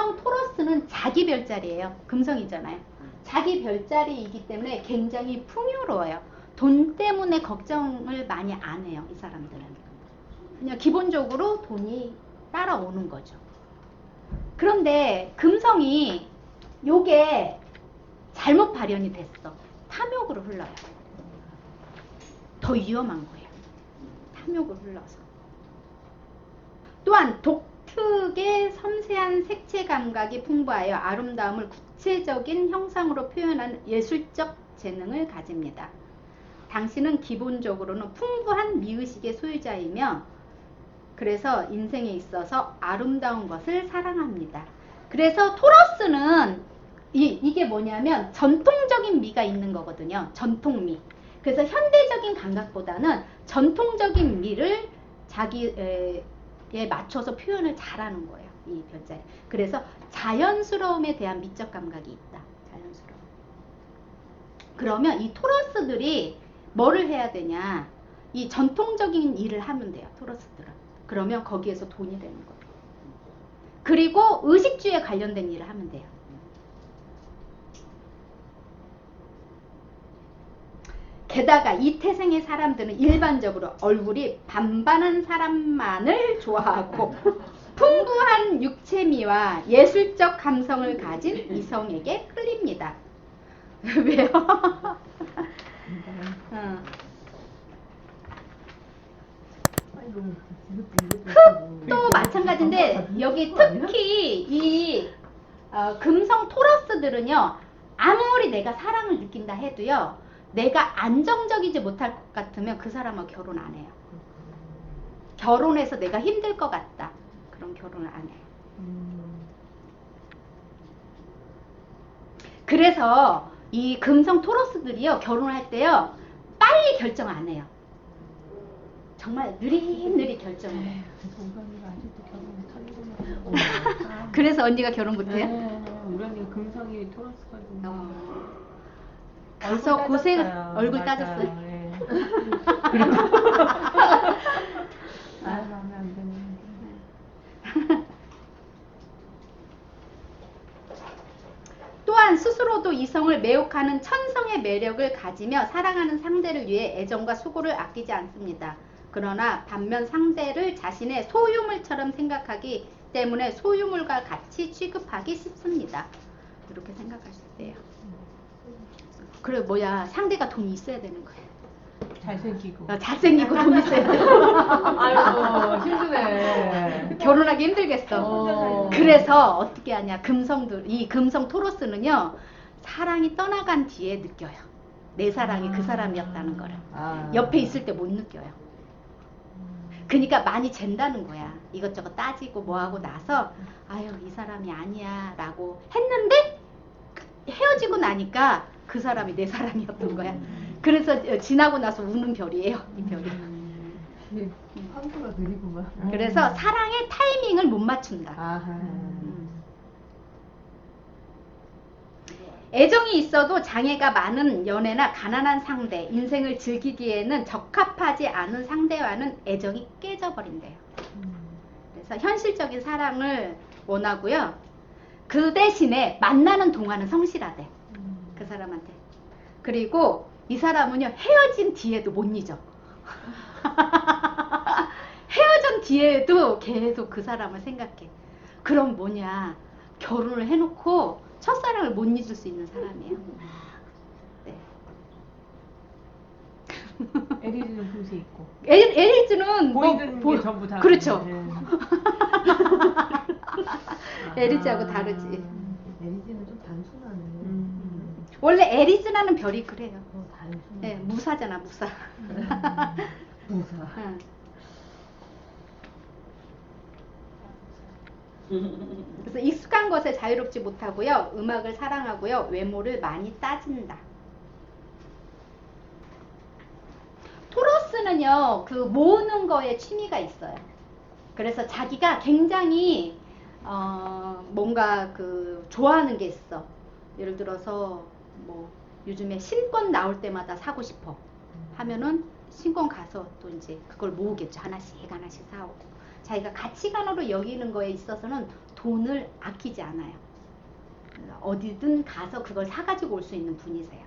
금성 토러스는 자기 별자리예요. 금성이잖아요. 자기 별자리이기 때문에 굉장히 풍요로워요. 돈 때문에 걱정을 많이 안 해요. 이 사람들은. 그냥 기본적으로 돈이 따라오는 거죠. 그런데 금성이 요게 잘못 발현이 됐어. 탐욕으로 흘러요. 더 위험한 거예요. 탐욕을 흘러서. 또한 독 특의 섬세한 색채 감각이 풍부하여 아름다움을 구체적인 형상으로 표현하는 예술적 재능을 가집니다. 당신은 기본적으로는 풍부한 미의식의 소유자이며 그래서 인생에 있어서 아름다운 것을 사랑합니다. 그래서 토러스는 이, 이게 뭐냐면 전통적인 미가 있는 거거든요. 전통미. 그래서 현대적인 감각보다는 전통적인 미를 자기 에 맞춰서 표현을 잘하는 거예요. 이 별자에. 그래서 자연스러움에 대한 미적 감각이 있다. 자연스러움. 그러면 이 토러스들이 뭐를 해야 되냐? 이 전통적인 일을 하면 돼요. 토러스들은. 그러면 거기에서 돈이 되는 거예요. 그리고 의식주에 관련된 일을 하면 돼요. 게다가 이 태생의 사람들은 일반적으로 얼굴이 반반한 사람만을 좋아하고 풍부한 육체미와 예술적 감성을 가진 이성에게 끌립니다. 왜요? 어. 또 마찬가지인데 여기 특히 이 어, 금성 토러스들은요 아무리 내가 사랑을 느낀다 해도요 내가 안정적이지 못할 것 같으면 그 사람하고 결혼 안 해요. 결혼해서 내가 힘들 것 같다. 그럼 결혼을 안 해요. 그래서 이 금성 토러스들이요 결혼할 때요 빨리 결정 안 해요. 정말 느릿느릿 결정을 해요. 못하는구나. 그래서 언니가 결혼 못해요? 네, 우리 언니가 금성이. 어. 가서 고생 얼굴 따졌어요. 네. 아, 마음에 안 드네. 또한 스스로도 이성을 매혹하는 천성의 매력을 가지며 사랑하는 상대를 위해 애정과 수고를 아끼지 않습니다. 그러나 반면 상대를 자신의 소유물처럼 생각하기 때문에 소유물과 같이 취급하기 쉽습니다. 이렇게 생각하실 때요. 그래 뭐야 상대가 돈이 있어야 되는 거예요. 잘생기고. 어, 잘생기고 돈 있어야 돼. 아이고, 힘드네. 결혼하기 힘들겠어. 어. 그래서 어떻게 하냐 금성들 이 금성 토로스는요 사랑이 떠나간 뒤에 느껴요. 내 사랑이 그 사람이었다는 거를 아. 옆에 있을 때 못 느껴요. 그러니까 많이 잰다는 거야. 이것저것 따지고 뭐하고 나서 아유 이 사람이 아니야 라고 했는데 헤어지고 나니까 그 사람이 내 사람이었던 거야. 그래서 어, 지나고 나서 우는 별이에요. 이 별이. 네. 그래서 사랑의 타이밍을 못 맞춘다. 아하. 애정이 있어도 장애가 많은 연애나 가난한 상대, 인생을 즐기기에는 적합하지 않은 상대와는 애정이 깨져버린대요. 그래서 현실적인 사랑을 원하고요. 그 대신에 만나는 동안은 성실하대. 그 사람한테. 그리고 이 사람은요, 헤어진 뒤에도 못 잊어. 헤어진 뒤에도 계속 그 사람을 생각해. 그럼 뭐냐. 결혼을 해놓고 첫사랑을 못 잊을 수 있는 사람이에요. 네. 에리즈는 붓이 있고. 에- 에리즈는 뭐 보이는 보- 게 전부 다. 그렇죠. 네. 에리즈하고 아. 다르지. 에리지는 좀 단순하네. 음. 원래 에리즈라는 별이 그래요. 어. 네, 무사잖아, 무사. 무사. 응. 그래서 익숙한 것에 자유롭지 못하고요. 음악을 사랑하고요. 외모를 많이 따진다. 토로스는요, 그 모으는 거에 취미가 있어요. 그래서 자기가 굉장히 어, 뭔가 그 좋아하는 게 있어. 예를 들어서 뭐 요즘에 신권 나올 때마다 사고 싶어 하면은 신권 가서 또 이제 그걸 모으겠죠. 하나씩 하나씩 사오고 자기가 가치관으로 여기는 거에 있어서는 돈을 아끼지 않아요. 어디든 가서 그걸 사가지고 올 수 있는 분이세요.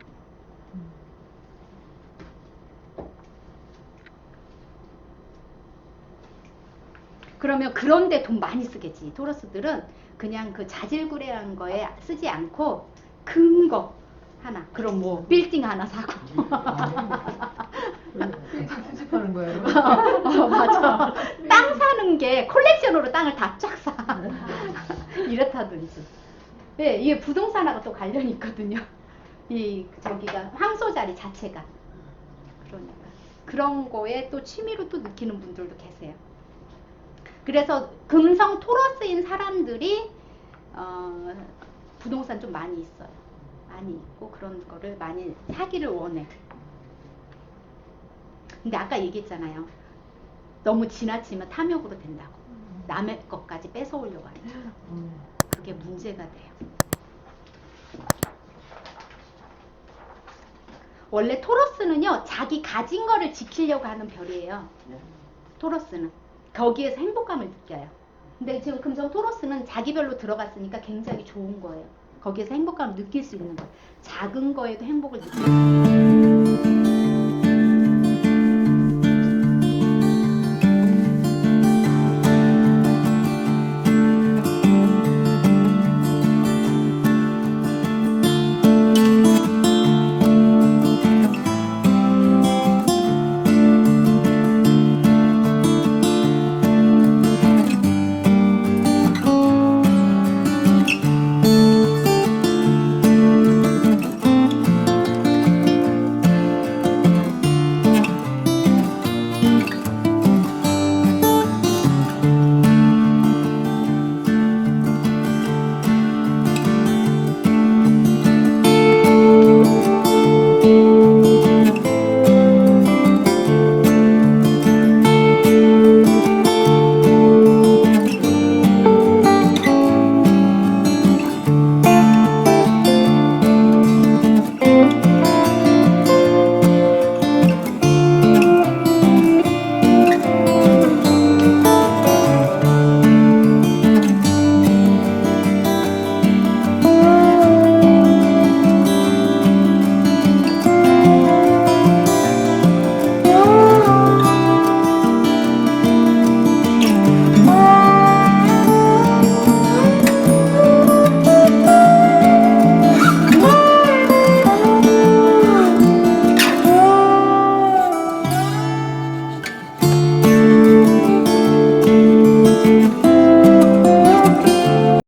그러면 그런데 돈 많이 쓰겠지. 토러스들은 그냥 그 자질구레한 거에 쓰지 않고 큰 거 하나. 그럼 뭐 빌딩 하나 사고. 수집하는 거예요. 어, 맞아. 땅 사는 게 콜렉션으로 땅을 다 쫙 사. 이렇다든지. 네, 이게 부동산하고 또 관련이 있거든요. 이 저기가 황소 자리 자체가. 그러니까 그런 거에 또 취미로 또 느끼는 분들도 계세요. 그래서 금성 토러스인 사람들이 어, 부동산 좀 많이 있어요. 많이 있고 그런 거를 많이 사기를 원해. 근데 아까 얘기했잖아요. 너무 지나치면 탐욕으로 된다고. 남의 것까지 뺏어오려고 하니까. 음. 그게 문제가 돼요. 원래 토러스는요, 자기 가진 거를 지키려고 하는 별이에요. 토러스는. 거기에서 행복감을 느껴요. 근데 지금 금성 토러스는 자기 별로 들어갔으니까 굉장히 좋은 거예요. 거기에서 행복감을 느낄 수 있는 거예요. 작은 거에도 행복을 느낄 수 있어요.